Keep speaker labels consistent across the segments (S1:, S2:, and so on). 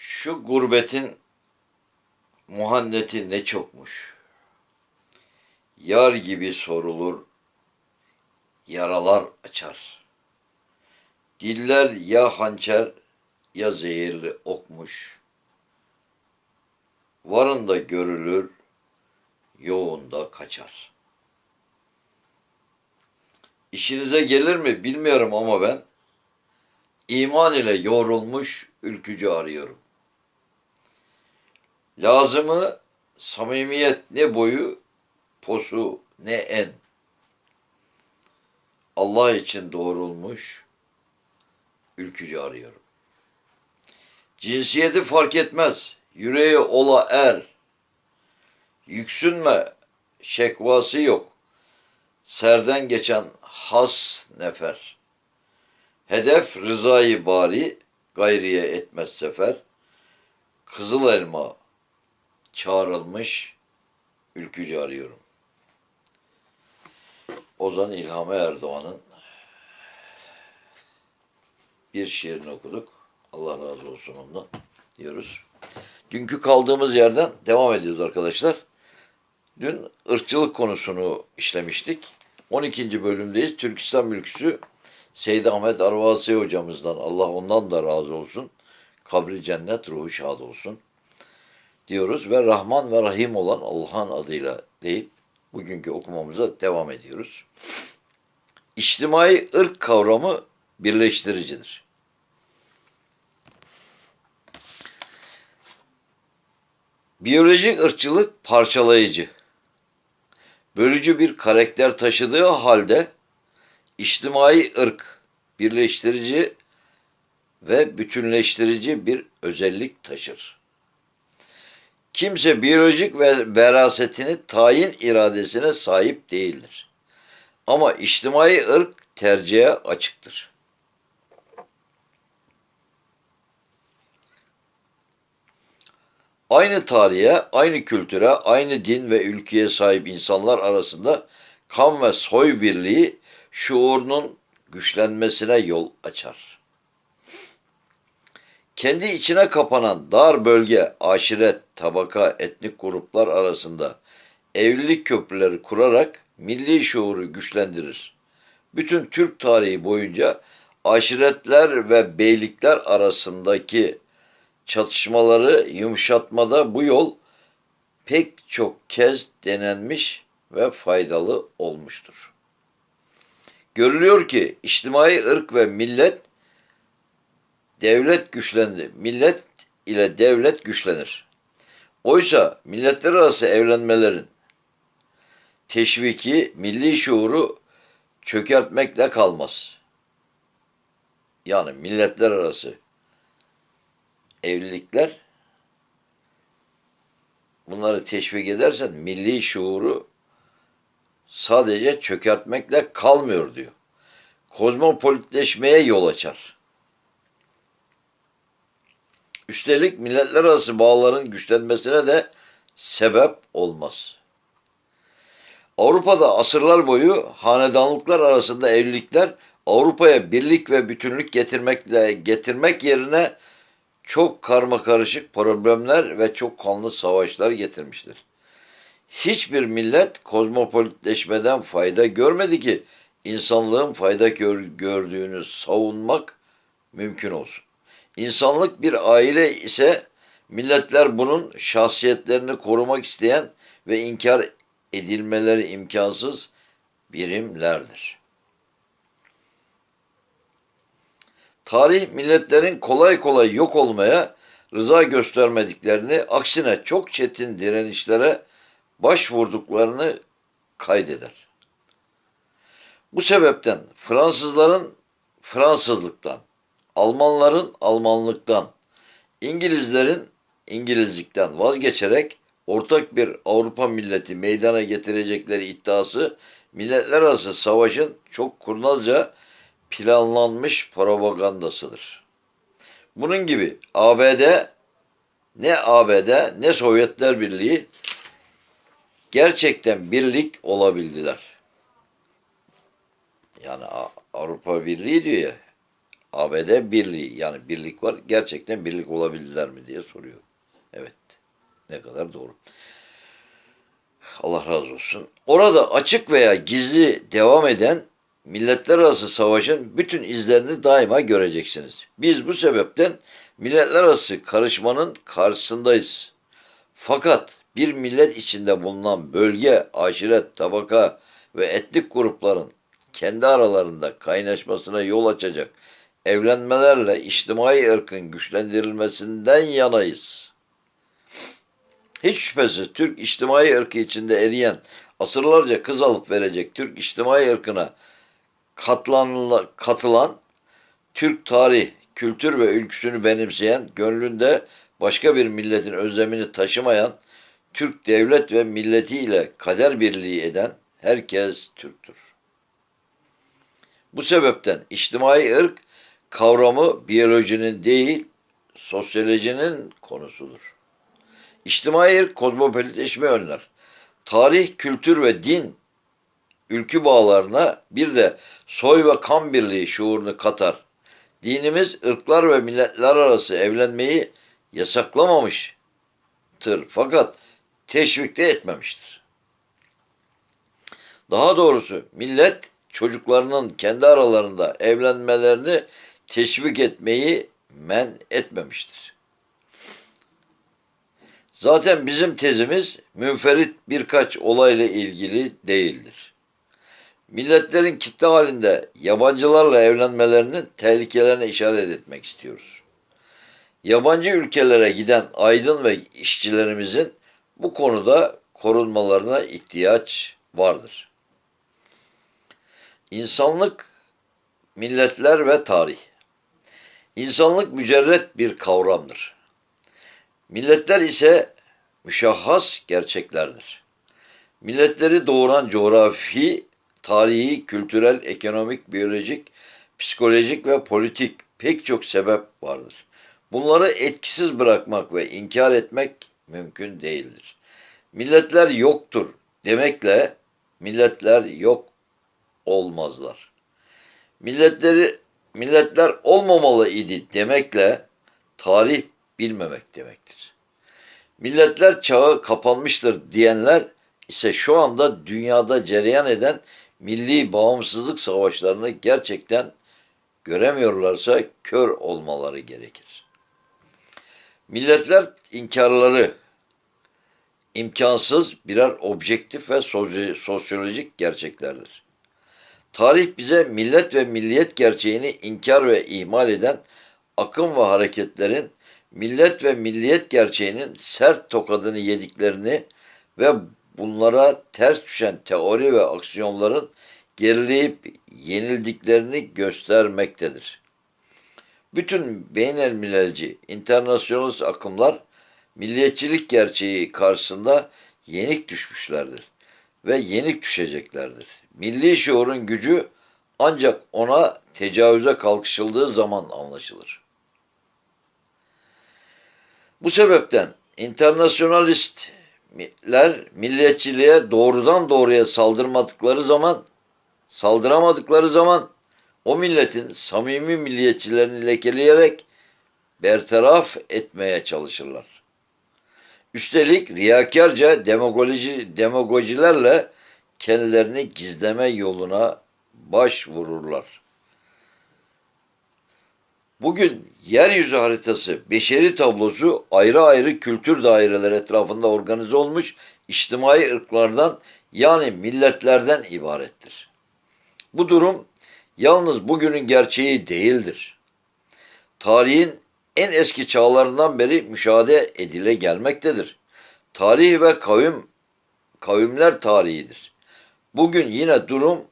S1: Şu gurbetin muhanneti ne çokmuş. Yar gibi sorulur, yaralar açar. Diller ya hançer ya zehirli okmuş. Varında görülür, yoğunda kaçar. İşinize gelir mi bilmiyorum ama ben iman ile yoğrulmuş ülkücü arıyorum. Lazımı samimiyet ne boyu, posu ne en. Allah için doğrulmuş ülkücü arıyorum. Cinsiyeti fark etmez. Yüreği ola er. Yüksünme. Şekvası yok. Serden geçen has nefer. Hedef rızayı bari, gayriye etmez sefer. Kızıl elma çağrılmış, ülkücü arıyorum. Ozan İlhami Erdoğan'ın bir şiirini okuduk. Allah razı olsun ondan diyoruz. Dünkü kaldığımız yerden devam ediyoruz arkadaşlar. Dün ırkçılık konusunu işlemiştik. 12. bölümdeyiz. Türkistan mülküsü Seyyid Ahmet Arvasi hocamızdan Allah ondan da razı olsun. Kabri cennet, ruhu şad olsun diyoruz ve Rahman ve Rahim olan Allah'ın adıyla deyip bugünkü okumamıza devam ediyoruz. İçtimai ırk kavramı birleştiricidir. Biyolojik ırkçılık parçalayıcı, bölücü bir karakter taşıdığı halde içtimai ırk birleştirici ve bütünleştirici bir özellik taşır. Kimse biyolojik ve verasetini tayin iradesine sahip değildir. Ama içtimai ırk tercihe açıktır. Aynı tarihe, aynı kültüre, aynı din ve ülkeye sahip insanlar arasında kan ve soy birliği şuurunun güçlenmesine yol açar. Kendi içine kapanan dar bölge, aşiret, tabaka, etnik gruplar arasında evlilik köprüleri kurarak milli şuuru güçlendirir. Bütün Türk tarihi boyunca aşiretler ve beylikler arasındaki çatışmaları yumuşatmada bu yol pek çok kez denenmiş ve faydalı olmuştur. Görülüyor ki içtimai ırk ve millet devlet güçlendi. Millet ile devlet güçlenir. Oysa milletler arası evlenmelerin teşviki milli şuuru çökertmekle kalmaz. Yani milletler arası evlilikler bunları teşvik edersen milli şuuru sadece çökertmekle kalmıyor diyor. Kozmopolitleşmeye yol açar. Üstelik milletler arası bağların güçlenmesine de sebep olmaz. Avrupa'da asırlar boyu hanedanlıklar arasında evlilikler Avrupa'ya birlik ve bütünlük getirmekle getirmek yerine çok karma karışık problemler ve çok kanlı savaşlar getirmiştir. Hiçbir millet kozmopolitleşmeden fayda görmedi ki insanlığın fayda gör, gördüğünü savunmak mümkün olsun. İnsanlık bir aile ise milletler bunun şahsiyetlerini korumak isteyen ve inkar edilmeleri imkansız birimlerdir. Tarih milletlerin kolay kolay yok olmaya rıza göstermediklerini, aksine çok çetin direnişlere başvurduklarını kaydeder. Bu sebepten Fransızların Fransızlıktan, Almanların Almanlıktan, İngilizlerin İngilizlikten vazgeçerek ortak bir Avrupa milleti meydana getirecekleri iddiası milletler arası savaşın çok kurnazca planlanmış propagandasıdır. Bunun gibi ABD ne ABD ne Sovyetler Birliği gerçekten birlik olabildiler. Yani Avrupa Birliği diyor ya ABD birliği yani birlik var. Gerçekten birlik olabildiler mi diye soruyor. Evet. Ne kadar doğru. Allah razı olsun. Orada açık veya gizli devam eden milletler arası savaşın bütün izlerini daima göreceksiniz. Biz bu sebepten milletler arası karışmanın karşısındayız. Fakat bir millet içinde bulunan bölge, aşiret, tabaka ve etnik grupların kendi aralarında kaynaşmasına yol açacak evlenmelerle içtimai ırkın güçlendirilmesinden yanayız. Hiç şüphesiz Türk içtimai ırkı içinde eriyen, asırlarca kız alıp verecek Türk içtimai ırkına katlanla, katılan, Türk tarih, kültür ve ülküsünü benimseyen, gönlünde başka bir milletin özlemini taşımayan, Türk devlet ve milletiyle kader birliği eden herkes Türktür. Bu sebepten içtimai ırk kavramı biyolojinin değil, sosyolojinin konusudur. İçtimai kozmopolitleşme önler. Tarih, kültür ve din ülkü bağlarına bir de soy ve kan birliği şuurunu katar. Dinimiz ırklar ve milletler arası evlenmeyi yasaklamamıştır fakat teşvik de etmemiştir. Daha doğrusu millet çocuklarının kendi aralarında evlenmelerini teşvik etmeyi men etmemiştir. Zaten bizim tezimiz münferit birkaç olayla ilgili değildir. Milletlerin kitle halinde yabancılarla evlenmelerinin tehlikelerine işaret etmek istiyoruz. Yabancı ülkelere giden aydın ve işçilerimizin bu konuda korunmalarına ihtiyaç vardır. İnsanlık, milletler ve tarih. İnsanlık mücerret bir kavramdır. Milletler ise müşahhas gerçeklerdir. Milletleri doğuran coğrafi, tarihi, kültürel, ekonomik, biyolojik, psikolojik ve politik pek çok sebep vardır. Bunları etkisiz bırakmak ve inkar etmek mümkün değildir. Milletler yoktur demekle milletler yok olmazlar. Milletleri milletler olmamalı idi demekle tarih bilmemek demektir. Milletler çağı kapanmıştır diyenler ise şu anda dünyada cereyan eden milli bağımsızlık savaşlarını gerçekten göremiyorlarsa kör olmaları gerekir. Milletler inkarları imkansız birer objektif ve sosyolojik gerçeklerdir. Tarih bize millet ve milliyet gerçeğini inkar ve ihmal eden akım ve hareketlerin millet ve milliyet gerçeğinin sert tokadını yediklerini ve bunlara ters düşen teori ve aksiyonların gerileyip yenildiklerini göstermektedir. Bütün beynelmilelci, internasyonalist akımlar milliyetçilik gerçeği karşısında yenik düşmüşlerdir ve yenik düşeceklerdir. Milli şuurun gücü ancak ona tecavüze kalkışıldığı zaman anlaşılır. Bu sebepten internasyonalistler milliyetçiliğe doğrudan doğruya saldırmadıkları zaman, saldıramadıkları zaman o milletin samimi milliyetçilerini lekeleyerek bertaraf etmeye çalışırlar. Üstelik riyakarca demagoji, demagojilerle kendilerini gizleme yoluna başvururlar. Bugün yeryüzü haritası, beşeri tablosu ayrı ayrı kültür daireler etrafında organize olmuş içtimai ırklardan yani milletlerden ibarettir. Bu durum yalnız bugünün gerçeği değildir. Tarihin en eski çağlarından beri müşahede edile gelmektedir. Tarih ve kavim kavimler tarihidir. Bugün yine durum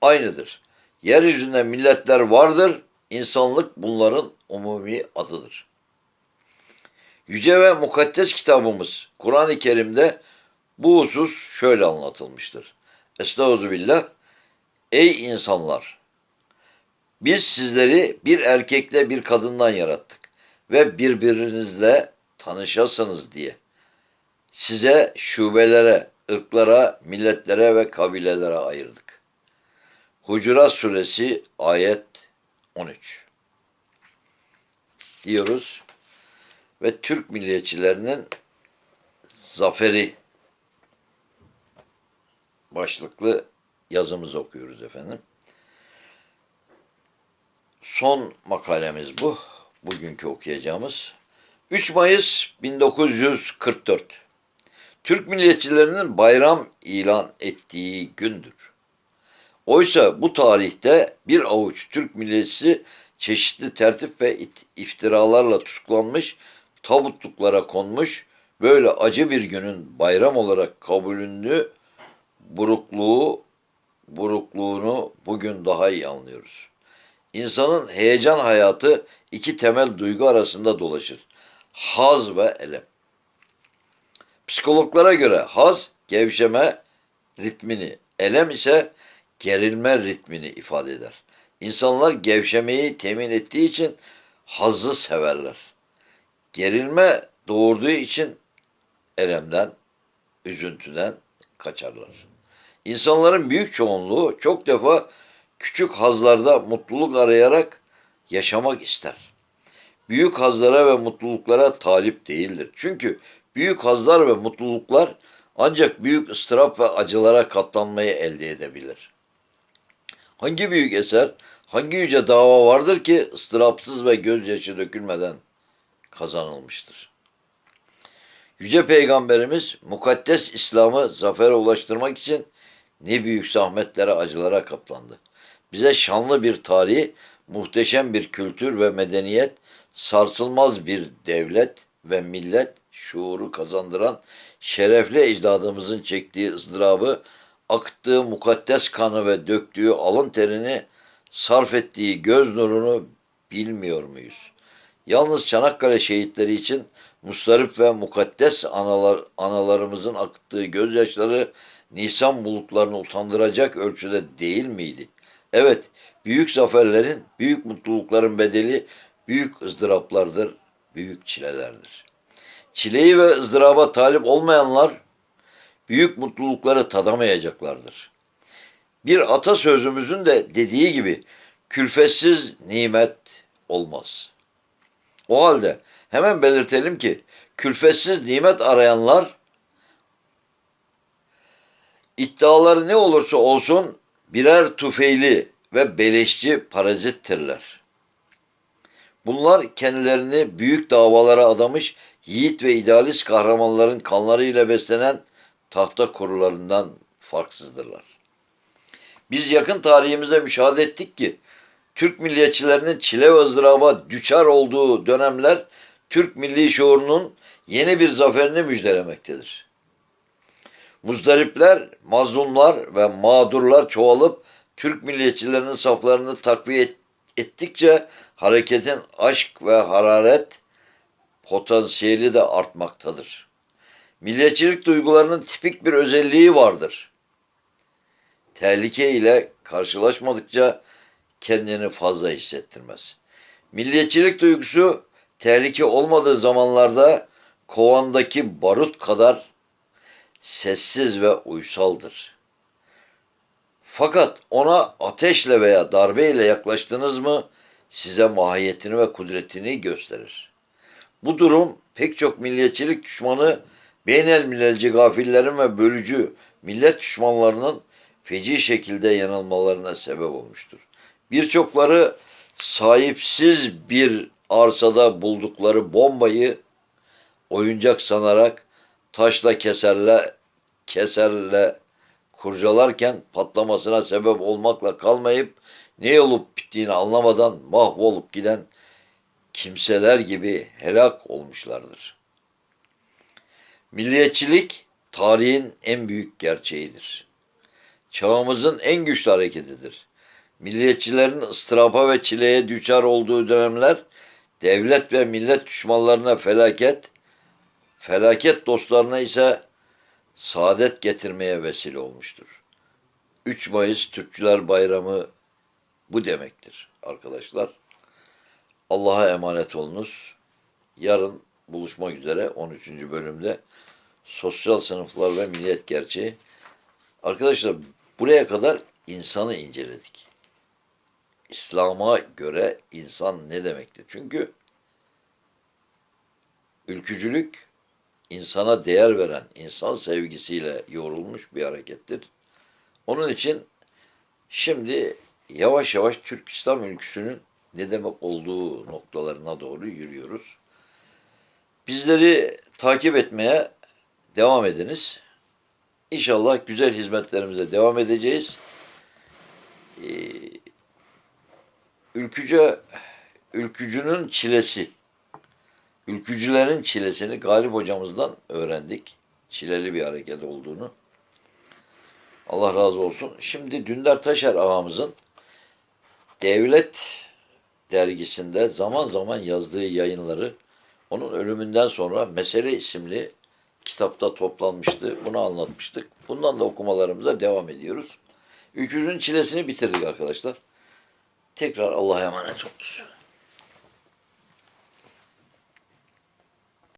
S1: aynıdır. Yeryüzünde milletler vardır İnsanlık bunların umumi adıdır. Yüce ve mukaddes kitabımız Kur'an-ı Kerim'de bu husus şöyle anlatılmıştır. Estağfirullah. Ey insanlar! Biz sizleri bir erkekle bir kadından yarattık ve birbirinizle tanışasınız diye. Size şubelere, ırklara, milletlere ve kabilelere ayırdık. Hucurat suresi ayet 13 diyoruz ve Türk milliyetçilerinin zaferi başlıklı yazımızı okuyoruz efendim. Son makalemiz bu. Bugünkü okuyacağımız. 3 Mayıs 1944. Türk milliyetçilerinin bayram ilan ettiği gündür. Oysa bu tarihte bir avuç Türk milliyetçisi çeşitli tertip ve iftiralarla tutuklanmış, tabutluklara konmuş, böyle acı bir günün bayram olarak kabulünü burukluğu, burukluğunu bugün daha iyi anlıyoruz. İnsanın heyecan hayatı iki temel duygu arasında dolaşır. Haz ve elem. Psikologlara göre haz gevşeme ritmini, elem ise gerilme ritmini ifade eder. İnsanlar gevşemeyi temin ettiği için hazzı severler. Gerilme doğurduğu için elemden, üzüntüden kaçarlar. İnsanların büyük çoğunluğu çok defa küçük hazlarda mutluluk arayarak yaşamak ister. Büyük hazlara ve mutluluklara talip değildir. Çünkü büyük hazlar ve mutluluklar ancak büyük ıstırap ve acılara katlanmayı elde edebilir. Hangi büyük eser, hangi yüce dava vardır ki ıstırapsız ve gözyaşı dökülmeden kazanılmıştır? Yüce Peygamberimiz mukaddes İslam'ı zafere ulaştırmak için ne büyük zahmetlere, acılara katlandı. Bize şanlı bir tarih, muhteşem bir kültür ve medeniyet, sarsılmaz bir devlet ve millet şuuru kazandıran şerefli ecdadımızın çektiği ızdırabı, akıttığı mukaddes kanı ve döktüğü alın terini, sarf ettiği göz nurunu bilmiyor muyuz? Yalnız Çanakkale şehitleri için mustarip ve mukaddes analar, analarımızın akıttığı gözyaşları Nisan bulutlarını utandıracak ölçüde değil miydi? Evet, büyük zaferlerin, büyük mutlulukların bedeli büyük ızdıraplardır, büyük çilelerdir. Çileyi ve ızdıraba talip olmayanlar büyük mutlulukları tadamayacaklardır. Bir atasözümüzün de dediği gibi külfetsiz nimet olmaz. O halde hemen belirtelim ki külfetsiz nimet arayanlar iddiaları ne olursa olsun birer tufeyli ve beleşçi parazittirler. Bunlar kendilerini büyük davalara adamış yiğit ve idealist kahramanların kanlarıyla beslenen tahta korularından farksızdırlar. Biz yakın tarihimizde müşahede ettik ki Türk milliyetçilerinin çile ve ızdıraba düçar olduğu dönemler Türk milli şuurunun yeni bir zaferini müjdelemektedir. Muzdaripler, mazlumlar ve mağdurlar çoğalıp Türk milliyetçilerinin saflarını takviye et- ettikçe hareketin aşk ve hararet potansiyeli de artmaktadır. Milliyetçilik duygularının tipik bir özelliği vardır. Tehlike ile karşılaşmadıkça kendini fazla hissettirmez. Milliyetçilik duygusu tehlike olmadığı zamanlarda kovandaki barut kadar sessiz ve uysaldır. Fakat ona ateşle veya darbeyle yaklaştınız mı size mahiyetini ve kudretini gösterir. Bu durum pek çok milliyetçilik düşmanı beynel millelci gafillerin ve bölücü millet düşmanlarının feci şekilde yanılmalarına sebep olmuştur. Birçokları sahipsiz bir arsada buldukları bombayı oyuncak sanarak taşla keserle keserle kurcalarken patlamasına sebep olmakla kalmayıp ne olup bittiğini anlamadan mahvolup giden kimseler gibi helak olmuşlardır. Milliyetçilik tarihin en büyük gerçeğidir. Çağımızın en güçlü hareketidir. Milliyetçilerin ıstırapa ve çileye düçar olduğu dönemler devlet ve millet düşmanlarına felaket, felaket dostlarına ise saadet getirmeye vesile olmuştur. 3 Mayıs Türkçüler Bayramı bu demektir arkadaşlar. Allah'a emanet olunuz. Yarın buluşmak üzere 13. bölümde sosyal sınıflar ve milliyet gerçeği. Arkadaşlar buraya kadar insanı inceledik. İslam'a göre insan ne demektir? Çünkü ülkücülük insana değer veren, insan sevgisiyle yoğrulmuş bir harekettir. Onun için şimdi yavaş yavaş Türk İslam ülküsünün ne demek olduğu noktalarına doğru yürüyoruz. Bizleri takip etmeye devam ediniz. İnşallah güzel hizmetlerimize devam edeceğiz. Ee, ülkücü, ülkücünün çilesi, ülkücülerin çilesini Galip hocamızdan öğrendik. Çileli bir hareket olduğunu. Allah razı olsun. Şimdi Dündar Taşer ağamızın Devlet dergisinde zaman zaman yazdığı yayınları onun ölümünden sonra Mesele isimli kitapta toplanmıştı. Bunu anlatmıştık. Bundan da okumalarımıza devam ediyoruz. Ülkücünün çilesini bitirdik arkadaşlar. Tekrar Allah'a emanet olunuz.